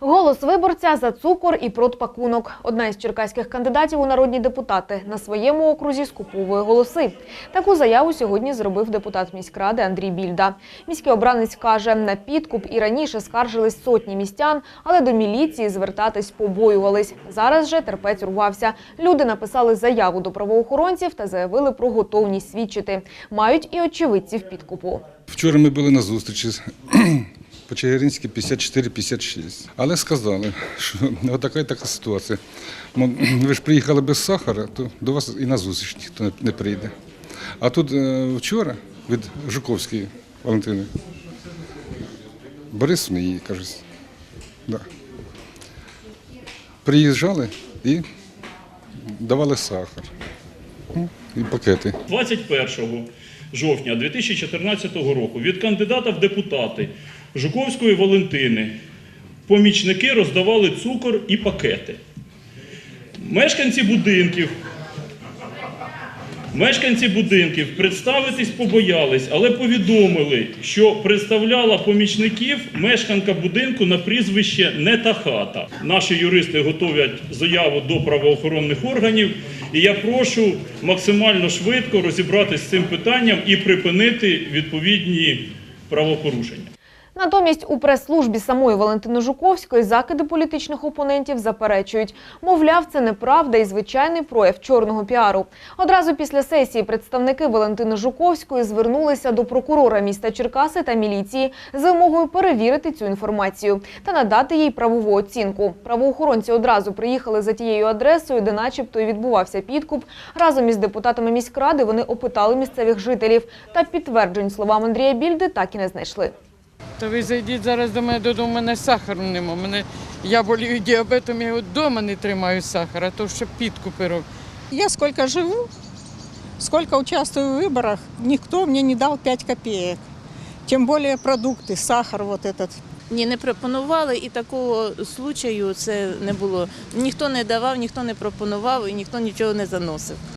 Голос виборця за цукор і продпакунок. Одна із черкаських кандидатів у народні депутати на своєму окрузі скуповує голоси. Таку заяву сьогодні зробив депутат міськради Андрій Більда. Міський обранець каже, на підкуп і раніше скаржились сотні містян, але до міліції звертатись побоювались. Зараз же терпець урвався. Люди написали заяву до правоохоронців та заявили про готовність свідчити. Мають і очевидців підкупу. Вчора ми були на зустрічі по Чигиринській 54-56. Але сказали, що отака і така ситуація. Ви ж приїхали без сахара, то до вас і на зустріч ніхто не- прийде. А тут е, вчора від Жуковської Валентини Борисовни її, кажуть. Да. Приїжджали і давали сахар. Ну, І пакети. 21 жовтня 2014 року від кандидата в депутати Жуковської Валентини помічники роздавали цукор і пакети. Мешканці будинків, мешканці будинків представитись побоялись, але повідомили, що представляла помічників мешканка будинку на прізвище не та хата. Наші юристи готовлять заяву до правоохоронних органів, і я прошу максимально швидко розібратися з цим питанням і припинити відповідні правопорушення. Натомість у прес-службі самої Валентини Жуковської закиди політичних опонентів заперечують. Мовляв, це неправда і звичайний прояв чорного піару. Одразу після сесії представники Валентини Жуковської звернулися до прокурора міста Черкаси та міліції з вимогою перевірити цю інформацію та надати їй правову оцінку. Правоохоронці одразу приїхали за тією адресою, де начебто і відбувався підкуп. Разом із депутатами міськради вони опитали місцевих жителів та підтверджень словам Андрія Більди так і не знайшли. То ви зайдіть зараз до мене додому, у мене сахару нема. Мене, я болію діабетом, я вдома не тримаю сахара, то що підкупи роблять. Я сколько живу, сколько участвую в выборах, никто мне не дал 5 копеек. Тем более продукты, сахар вот этот. Ні, не пропонували, і такого случаю це не було. Ніхто не давав, ніхто не пропонував і ніхто нічого не заносив.